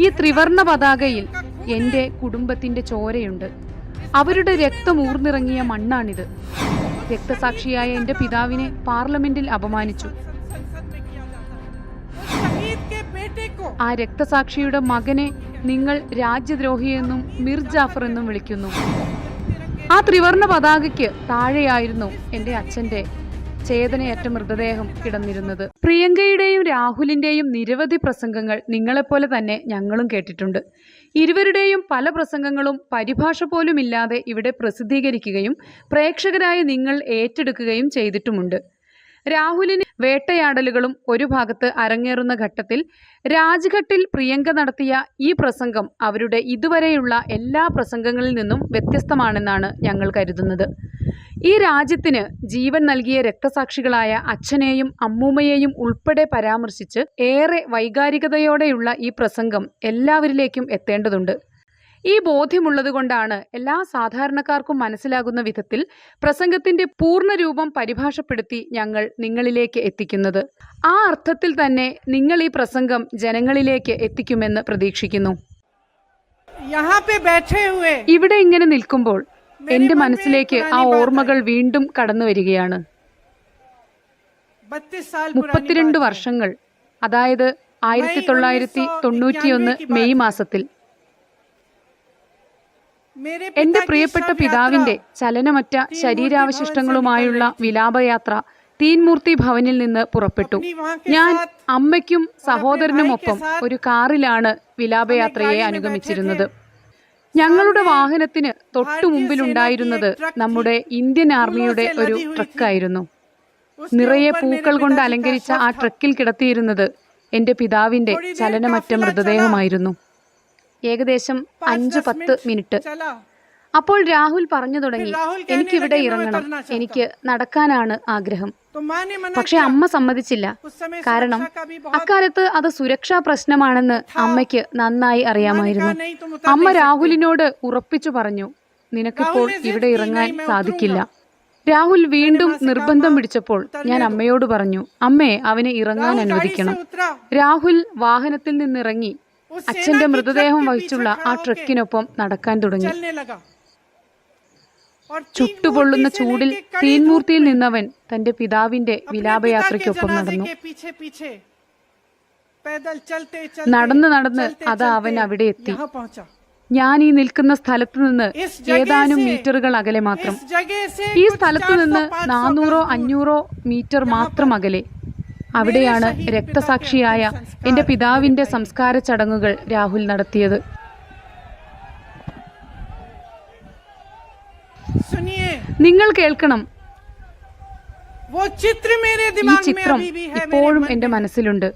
ഈ ത്രിവർണ പതാകയിൽ എന്റെ കുടുംബത്തിന്റെ ചോരയുണ്ട്. അവരുടെ രക്തം ഊർന്നിറങ്ങിയ മണ്ണാണിത്. രക്തസാക്ഷിയായ എന്റെ പിതാവിനെ പാർലമെന്റിൽ അപമാനിച്ചു. ആ രക്തസാക്ഷിയുടെ മകനെ നിങ്ങൾ രാജ്യദ്രോഹിയെന്നും മിർ ജാഫർ എന്നും വിളിക്കുന്നു. ആ ത്രിവർണ പതാകയ്ക്ക് താഴെയായിരുന്നു എന്റെ അച്ഛന്റെ ചേതനയറ്റ മൃതദേഹം കിടന്നിരുന്നത്. പ്രിയങ്കയുടെയും രാഹുലിന്റെയും നിരവധി പ്രസംഗങ്ങൾ നിങ്ങളെപ്പോലെ തന്നെ ഞങ്ങളും കേട്ടിട്ടുണ്ട്. ഇരുവരുടെയും പല പ്രസംഗങ്ങളും പരിഭാഷ പോലും ഇല്ലാതെ ഇവിടെ പ്രസിദ്ധീകരിക്കുകയും പ്രേക്ഷകരായ നിങ്ങൾ ഏറ്റെടുക്കുകയും ചെയ്തിട്ടുമുണ്ട്. രാഹുലിന് വേട്ടയാടലുകളും ഒരു ഭാഗത്ത് അരങ്ങേറുന്ന ഘട്ടത്തിൽ രാജ്ഘട്ടിൽ പ്രിയങ്ക നടത്തിയ ഈ പ്രസംഗം അവരുടെ ഇതുവരെയുള്ള എല്ലാ പ്രസംഗങ്ങളിൽ നിന്നും വ്യത്യസ്തമാണെന്നാണ് ഞങ്ങൾ കരുതുന്നത്. ഈ രാജ്യത്തിന് ജീവൻ നൽകിയ രക്തസാക്ഷികളായ അച്ഛനെയും അമ്മൂമ്മയെയും ഉൾപ്പെടെ പരാമർശിച്ച് ഏറെ വൈകാരികതയോടെയുള്ള ഈ പ്രസംഗം എല്ലാവരിലേക്കും എത്തേണ്ടതുണ്ട്. ഈ ബോധ്യമുള്ളതുകൊണ്ടാണ് എല്ലാ സാധാരണക്കാർക്കും മനസ്സിലാകുന്ന വിധത്തിൽ പ്രസംഗത്തിന്റെ പൂർണരൂപം പരിഭാഷപ്പെടുത്തി ഞങ്ങൾ നിങ്ങളിലേക്ക് എത്തിക്കുന്നത്. ആ അർത്ഥത്തിൽ തന്നെ നിങ്ങൾ ഈ പ്രസംഗം ജനങ്ങളിലേക്ക് എത്തിക്കുമെന്ന് പ്രതീക്ഷിക്കുന്നു. ഇവിടെ ഇങ്ങനെ നിൽക്കുമ്പോൾ എന്റെ മനസ്സിലേക്ക് ആ ഓർമ്മകൾ വീണ്ടും കടന്നു വരികയാണ്. മുപ്പത്തിരണ്ട് വർഷങ്ങൾ അതായത് ആയിരത്തി തൊള്ളായിരത്തി തൊണ്ണൂറ്റിയൊന്ന് മെയ് മാസത്തിൽ. എന്റെ പ്രിയപ്പെട്ട പിതാവിന്റെ ചലനമറ്റ ശരീരാവശിഷ്ടങ്ങളുമായുള്ള വിലാപയാത്ര തീൻമൂർത്തി ഭവനിൽ നിന്ന് പുറപ്പെട്ടു. ഞാൻ അമ്മയ്ക്കും സഹോദരനുമൊപ്പം ഒരു കാറിലാണ് വിലാപയാത്രയെ അനുഗമിച്ചിരുന്നത്. ഞങ്ങളുടെ വാഹനത്തിന് തൊട്ടു മുമ്പിലുണ്ടായിരുന്നത് നമ്മുടെ ഇന്ത്യൻ ആർമിയുടെ ഒരു ട്രക്കായിരുന്നു നിറയെ പൂക്കൾ കൊണ്ട് അലങ്കരിച്ച ആ ട്രക്കിൽ കിടത്തിയിരുന്നത് എന്റെ പിതാവിന്റെ ചലനമറ്റ മൃതദേഹമായിരുന്നു. ഏകദേശം അഞ്ച് പത്ത് മിനിറ്റ് അപ്പോൾ രാഹുൽ പറഞ്ഞു തുടങ്ങി എനിക്ക് ഇവിടെ ഇറങ്ങണം. എനിക്ക് നടക്കാനാണ് ആഗ്രഹം. പക്ഷെ അമ്മ സമ്മതിച്ചില്ല. കാരണം അക്കാലത്ത് അത് സുരക്ഷാ പ്രശ്നമാണെന്ന് അമ്മയ്ക്ക് നന്നായി അറിയാമായിരുന്നു. അമ്മ രാഹുലിനോട് ഉറപ്പിച്ചു പറഞ്ഞു നിനക്കിപ്പോൾ ഇവിടെ ഇറങ്ങാൻ സാധിക്കില്ല. രാഹുൽ വീണ്ടും നിർബന്ധം പിടിച്ചപ്പോൾ ഞാൻ അമ്മയോട് പറഞ്ഞു അമ്മേ അവനെ ഇറങ്ങാൻ അനുവദിക്കണം. രാഹുൽ വാഹനത്തിൽ നിന്നിറങ്ങി. അച്ഛന്റെ മൃതദേഹം വഹിച്ചുള്ള ആ ട്രക്കിനൊപ്പം നടക്കാൻ തുടങ്ങി. ചുട്ടുപൊള്ളുന്ന ചൂടിൽ തീൻമൂർത്തിയിൽ നിന്നവൻ തന്റെ പിതാവിന്റെ വിലാപയാത്രയ്ക്കൊപ്പം നടന്നു. നടന്ന് നടന്ന് അത് അവൻ അവിടെ എത്തി. ഞാൻ ഈ നിൽക്കുന്ന സ്ഥലത്ത് നിന്ന് ഏതാനും മീറ്ററുകൾ അകലെ മാത്രം. ഈ സ്ഥലത്ത് നിന്ന് നാനൂറോ അഞ്ഞൂറോ മീറ്റർ മാത്രം അകലെ. അവിടെയാണ് രക്തസാക്ഷിയായ എന്റെ പിതാവിന്റെ സംസ്കാര ചടങ്ങുകൾ രാഹുൽ നടത്തിയത്. നിങ്ങൾ കേൾക്കണം. ഈ ചിത്രം ഇപ്പോഴും എന്റെ മനസ്സിലുണ്ട്.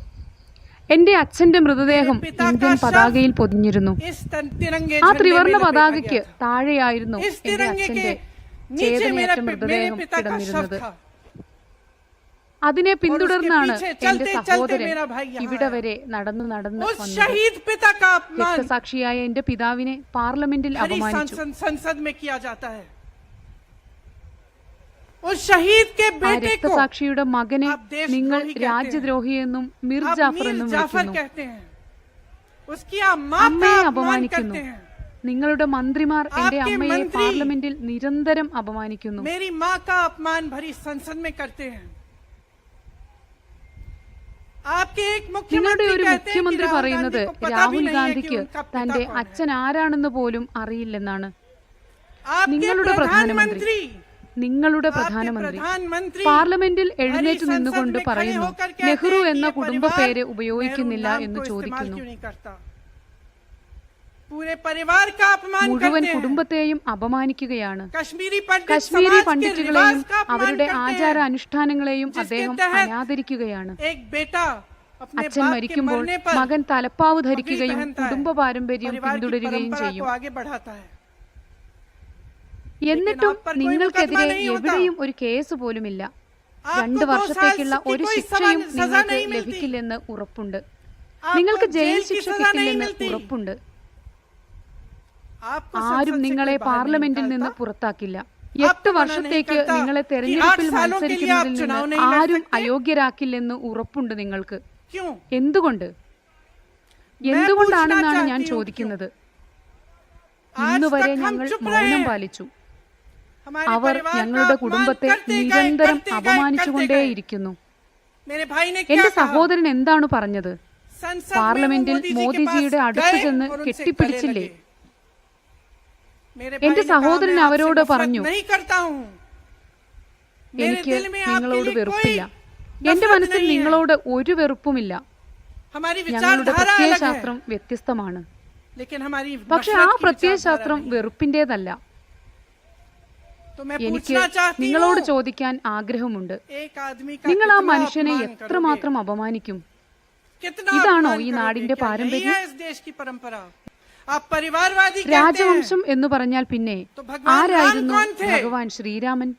എന്റെ അച്ഛന്റെ മൃതദേഹം ഇന്ത്യൻ പതാകയിൽ പൊതിഞ്ഞിരുന്നു. ആ ത്രിവർണ പതാകയ്ക്ക് താഴെയായിരുന്നു മൃതദേഹം കിടന്നിരുന്നത്. അതിനെ പിന്തുടർന്നാണ് എന്റെ സഹോദരൻ ഇവിടെ വരെ നടന്നു നടന്ന് സാക്ഷിയായ എന്റെ പിതാവിനെ പാർലമെന്റിൽ അപമാനിച്ചു. രക്തസാക്ഷിയുടെ മകനെ നിങ്ങൾ രാജ്യദ്രോഹിയെന്നും മിർ ജാഫർ എന്നും വിളിക്കുന്നു. അമ്മയെ അപമാനിക്കുന്നു. നിങ്ങളുടെ മന്ത്രിമാർ എന്റെ അമ്മയെ പാർലമെന്റിൽ നിരന്തരം അപമാനിക്കുന്നു. നിങ്ങളുടെ ഒരു മുഖ്യമന്ത്രി പറയുന്നത് രാഹുൽ ഗാന്ധിക്ക് തന്റെ അച്ഛൻ ആരാണെന്ന് പോലും അറിയില്ലെന്നാണ്. നിങ്ങളുടെ പ്രധാനമന്ത്രി. നിങ്ങളുടെ പ്രധാനമന്ത്രി. പാർലമെന്റിൽ എഴുന്നേറ്റ് നിന്നുകൊണ്ട് പറയുന്നു നെഹ്റു എന്ന കുടുംബ പേര് ഉപയോഗിക്കുന്നില്ല എന്ന് ചോദിക്കുന്നു. മുഴുവൻ കുടുംബത്തെയും അപമാനിക്കുകയാണ്. കശ്മീരി പണ്ഡിറ്റുകളെയും അവരുടെ ആചാര അനുഷ്ഠാനങ്ങളെയും അദ്ദേഹം അനാദരിക്കുകയാണ്. അച്ഛൻ മരിക്കുമ്പോൾ മകൻ തലപ്പാവ് ധരിക്കുകയും കുടുംബ പാരമ്പര്യം പിന്തുടരുകയും ചെയ്യും. എന്നിട്ടും നിങ്ങൾക്കെതിരെ എവിടെയും ഒരു കേസ് പോലുമില്ല. രണ്ട് വർഷത്തേക്കുള്ള ഒരു ശിക്ഷയും നിങ്ങൾക്ക് ലഭിക്കില്ലെന്ന് ഉറപ്പുണ്ട്. നിങ്ങൾക്ക് ജയിൽ ശിക്ഷ കിട്ടില്ലെന്ന് ഉറപ്പുണ്ട്. ആരും നിങ്ങളെ പാർലമെന്റിൽ നിന്ന് പുറത്താക്കില്ല. എട്ട് വർഷത്തേക്ക് നിങ്ങളെ തെരഞ്ഞെടുപ്പിൽ മത്സരിക്കുന്നതിൽ നിന്ന് ആരും അയോഗ്യരാക്കില്ലെന്ന് ഉറപ്പുണ്ട് നിങ്ങൾക്ക്. എന്തുകൊണ്ട്? എന്തുകൊണ്ടാണെന്നാണ് ഞാൻ ചോദിക്കുന്നത്. ഇന്നുവരെ ഞങ്ങൾ മൗനം പാലിച്ചു. അവർ ഞങ്ങളുടെ കുടുംബത്തെ നിരന്തരം അപമാനിച്ചുകൊണ്ടേയിരിക്കുന്നു എന്റെ സഹോദരൻ എന്താണ് പറഞ്ഞത്? പാർലമെന്റിൽ മോദിജിയുടെ അടുത്ത് ചെന്ന് കെട്ടിപ്പിടിച്ചില്ലേ? എന്റെ സഹോദരൻ അവരോട് പറഞ്ഞു എനിക്ക് നിങ്ങളോട് വെറുപ്പില്ല. എന്റെ മനസ്സിൽ നിങ്ങളോട് ഒരു വെറുപ്പുമില്ല. ഞങ്ങളുടെ പ്രത്യയശാസ്ത്രം വ്യത്യസ്തമാണ്. പക്ഷെ ആ പ്രത്യയശാസ്ത്രം വെറുപ്പിന്റെതല്ല. എനിക്ക് നിങ്ങളോട് ചോദിക്കാൻ ആഗ്രഹമുണ്ട് നിങ്ങൾ ആ മനുഷ്യനെ എത്രമാത്രം അപമാനിക്കും ഇതാണോ ഈ നാടിന്റെ പാരമ്പര്യം രാജവംശം എന്ന് പറഞ്ഞാൽ പിന്നെ ആരായിരുന്നു ഭഗവാൻ ശ്രീരാമൻ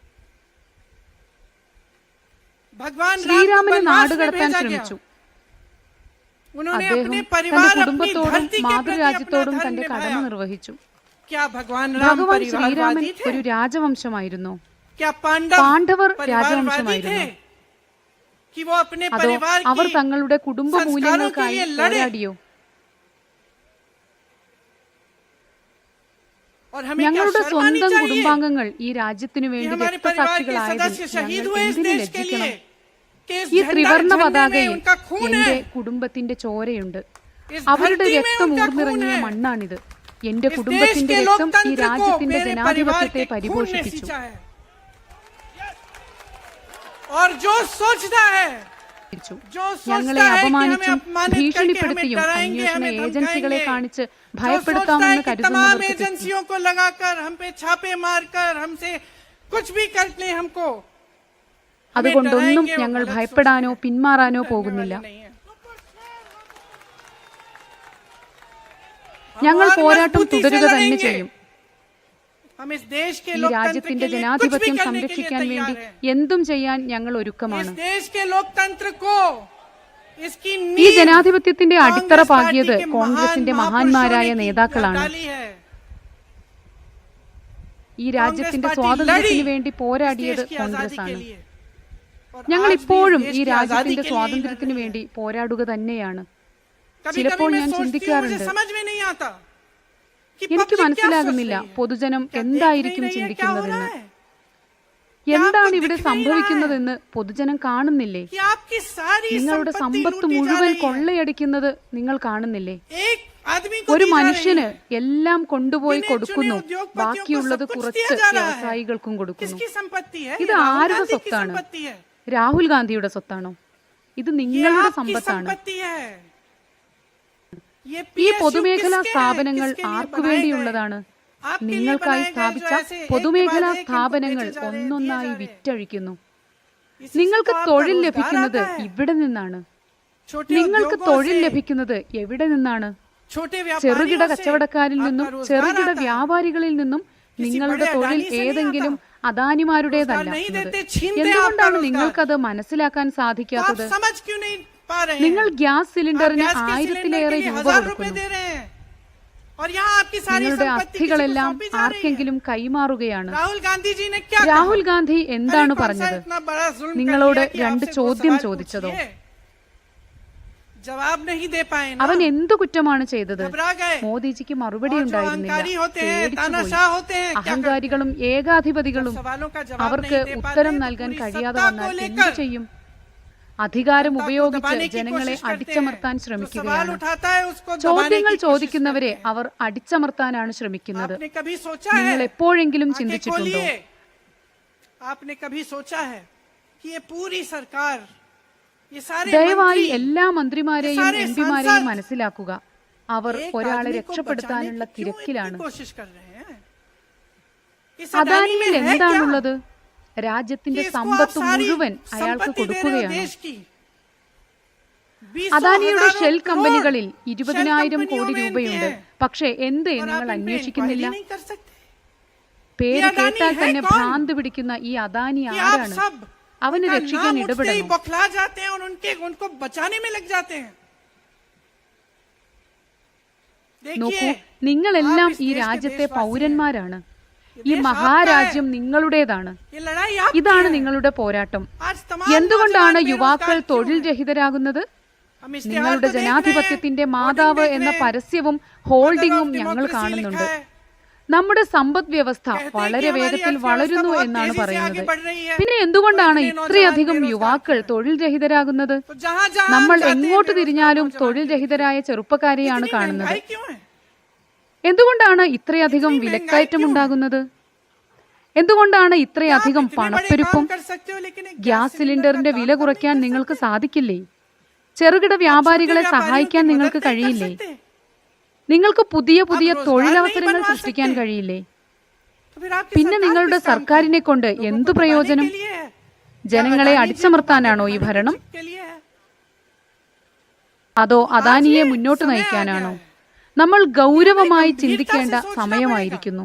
ശ്രീരാമനെ നാട് കടത്താൻ ശ്രമിച്ചു അദ്ദേഹം തന്റെ കുടുംബത്തോടും മാതൃരാജ്യത്തോടും തന്റെ കടമ നിർവഹിച്ചു ഭഗവാൻ ശ്രീരാമൻ ഒരു രാജവംശമായിരുന്നു. പാണ്ഡവർ രാജവംശമായിരുന്നു. അതോ അവർ തങ്ങളുടെ കുടുംബ മൂല്യങ്ങൾക്കായി പോരാടിയോ? ഞങ്ങളുടെ സ്വന്തം കുടുംബാംഗങ്ങൾ ഈ രാജ്യത്തിനു വേണ്ടി രക്തസാക്ഷികളായതിൽ ഈ ത്രിവർണ പതാകയിൽ എന്റെ കുടുംബത്തിന്റെ ചോരയുണ്ട്. അവരുടെ രക്തം ഊർന്നിറങ്ങിയ മണ്ണാണിത്. എന്റെ കുടുംബത്തിന്റെ രക്തം ഈ രാജ്യത്തിന്റെ ജനാധിപത്യത്തെ പരിപോഷിപ്പിച്ചു. ഞങ്ങളെ അപമാനിച്ചും ഭീഷണിപ്പെടുത്തിയും അന്വേഷണ ഏജൻസികളെ കാണിച്ച് ഭയപ്പെടുത്താമെന്ന് കരുതുന്നു അതുകൊണ്ടൊന്നും ഞങ്ങൾ ഭയപ്പെടാനോ പിന്മാറാനോ പോകുന്നില്ല. ഞങ്ങൾ പോരാട്ടം തുടരുക തന്നെ ചെയ്യും. ഈ രാജ്യത്തിന്റെ ജനാധിപത്യം സംരക്ഷിക്കാൻ വേണ്ടി എന്തും ചെയ്യാൻ ഞങ്ങൾ ഒരുക്കമാണ്. ഈ ജനാധിപത്യത്തിന്റെ അടിത്തറ പാകിയത് കോൺഗ്രസിന്റെ മഹാന്മാരായ നേതാക്കളാണ്. ഈ രാജ്യത്തിന്റെ സ്വാതന്ത്ര്യത്തിന് വേണ്ടി പോരാടിയത് കോൺഗ്രസാണ്. ഞങ്ങൾ ഇപ്പോഴും ഈ രാജ്യത്തിന്റെ സ്വാതന്ത്ര്യത്തിന് വേണ്ടി പോരാടുക തന്നെയാണ്. ചിലപ്പോൾ ഞാൻ ചിന്തിക്കാറുണ്ട്. എനിക്ക് മനസ്സിലാകുന്നില്ല പൊതുജനം എന്തായിരിക്കും ചിന്തിക്കുന്നതെന്ന്. എന്താണ് ഇവിടെ സംഭവിക്കുന്നതെന്ന് പൊതുജനം കാണുന്നില്ലേ? നിങ്ങളുടെ സമ്പത്ത് മുഴുവൻ കൊള്ളയടിക്കുന്നത് നിങ്ങൾ കാണുന്നില്ലേ? ഒരു മനുഷ്യന് എല്ലാം കൊണ്ടുപോയി കൊടുക്കുന്നു. ബാക്കിയുള്ളത് കുറച്ച് വ്യവസായികൾക്കും കൊടുക്കുന്നു. ഇത് ആരുടെ സ്വത്താണ്? രാഹുൽ ഗാന്ധിയുടെ സ്വത്താണോ? ഇത് നിങ്ങളുടെ സമ്പത്താണ്. ഈ പൊതുമേഖലാ സ്ഥാപനങ്ങൾ ആർക്കു വേണ്ടിയുള്ളതാണ് നിങ്ങൾക്കായി സ്ഥാപിച്ച പൊതുമേഖലാ സ്ഥാപനങ്ങൾ ഒന്നൊന്നായി വിറ്റഴിക്കുന്നു. നിങ്ങൾക്ക് തൊഴിൽ ലഭിക്കുന്നത് ഇവിടെ നിന്നാണ്. നിങ്ങൾക്ക് തൊഴിൽ ലഭിക്കുന്നത് എവിടെ നിന്നാണ്? ചെറുകിട കച്ചവടക്കാരിൽ നിന്നും ചെറുകിട വ്യാപാരികളിൽ നിന്നും നിങ്ങളുടെ തൊഴിൽ ഏതെങ്കിലും അദാനിമാരുടേതല്ല എന്തുകൊണ്ടാണ് നിങ്ങൾക്കത് മനസ്സിലാക്കാൻ സാധിക്കാത്തത്? നിങ്ങൾ ഗ്യാസ് സിലിണ്ടറിന് ആയിരത്തിലേറെ രൂപ കൊടുക്കുന്നു. നിങ്ങളുടെ അസ്ഥികളെല്ലാം ആർക്കെങ്കിലും കൈമാറുകയാണ്. രാഹുൽ ഗാന്ധി എന്താണ് പറഞ്ഞത്? നിങ്ങളോട് രണ്ട് ചോദ്യം ചോദിച്ചതോ? അവൻ എന്ത് കുറ്റമാണ് ചെയ്തത്? മോദിജിക്ക് മറുപടി ഉണ്ടായിരുന്നില്ല. അഹങ്കാരികളും ഏകാധിപതികളും അവർക്ക് ഉത്തരം നൽകാൻ കഴിയാതെ വന്നാൽ എന്തു ചെയ്യും? അധികാരം ഉപയോഗിച്ച് ജനങ്ങളെ അടിച്ചമർത്താൻ ശ്രമിക്കുകയാണ്. ചോദ്യങ്ങൾ ചോദിക്കുന്നവരെ അവർ അടിച്ചമർത്താനാണ് ശ്രമിക്കുന്നത്. നിങ്ങൾ എപ്പോഴെങ്കിലും ചിന്തിച്ചിട്ടുണ്ടോ? ദയവായി എല്ലാ മന്ത്രിമാരെയും എം പിമാരെയും മനസ്സിലാക്കുക. അവർ ഒരാളെ രക്ഷപ്പെടുത്താനുള്ള തിരക്കിലാണ്. അദാനിയിൽ എന്താണുള്ളത്? രാജ്യത്തിന്റെ സമ്പത്ത് മുഴുവൻ അയാൾക്ക് കൊടുക്കുകയാണ്. അദാനിയുടെ ഷെൽ കമ്പനികളിൽ ഇരുപതിനായിരം കോടി രൂപയുണ്ട്. പക്ഷേ എന്ത് നിങ്ങൾ അന്വേഷിക്കുന്നില്ല. പേര് കേട്ടാൽ തന്നെ ഭ്രാന്ത് പിടിക്കുന്ന ഈ അദാനി ആരാണ്? അവന് രക്ഷിക്കാൻ ഇടപെടണം. നോക്കൂ നിങ്ങളെല്ലാം ഈ രാജ്യത്തെ പൗരന്മാരാണ്. ഈ മഹാരാജ്യം നിങ്ങളുടേതാണ്. ഇതാണ് നിങ്ങളുടെ പോരാട്ടം. എന്തുകൊണ്ടാണ് യുവാക്കൾ തൊഴിൽ രഹിതരാകുന്നത്? നിങ്ങളുടെ ജനാധിപത്യത്തിന്റെ മാതാവ് എന്ന പരസ്യവും ഹോൾഡിംഗും ഞങ്ങൾ കാണുന്നുണ്ട്. നമ്മുടെ സമ്പദ് വ്യവസ്ഥ വളരെ വേഗത്തിൽ വളരുന്നു എന്നാണ് പറയുന്നത്. പിന്നെ എന്തുകൊണ്ടാണ് ഇത്രയധികം യുവാക്കൾ തൊഴിൽ രഹിതരാകുന്നത്? നമ്മൾ എങ്ങോട്ട് തിരിഞ്ഞാലും തൊഴിൽ രഹിതരായ ചെറുപ്പക്കാരെയാണ് കാണുന്നത്. എന്തുകൊണ്ടാണ് ഇത്രയധികം വിലക്കയറ്റം ഉണ്ടാകുന്നത്? എന്തുകൊണ്ടാണ് ഇത്രയധികം പണപ്പെരുപ്പും ഗ്യാസ് സിലിണ്ടറിന്റെ വില കുറയ്ക്കാൻ നിങ്ങൾക്ക് സാധിക്കില്ലേ? ചെറുകിട വ്യാപാരികളെ സഹായിക്കാൻ നിങ്ങൾക്ക് കഴിയില്ലേ? നിങ്ങൾക്ക് പുതിയ പുതിയ തൊഴിലവസരങ്ങൾ സൃഷ്ടിക്കാൻ കഴിയില്ലേ? പിന്നെ നിങ്ങളുടെ സർക്കാരിനെ കൊണ്ട് എന്തു പ്രയോജനം? ജനങ്ങളെ അടിച്ചമർത്താനാണോ ഈ ഭരണം? അതോ അദാനിയെ മുന്നോട്ട് നയിക്കാനാണോ? നമ്മൾ ഗൗരവമായി ചിന്തിക്കേണ്ട സമയമായിരിക്കുന്നു.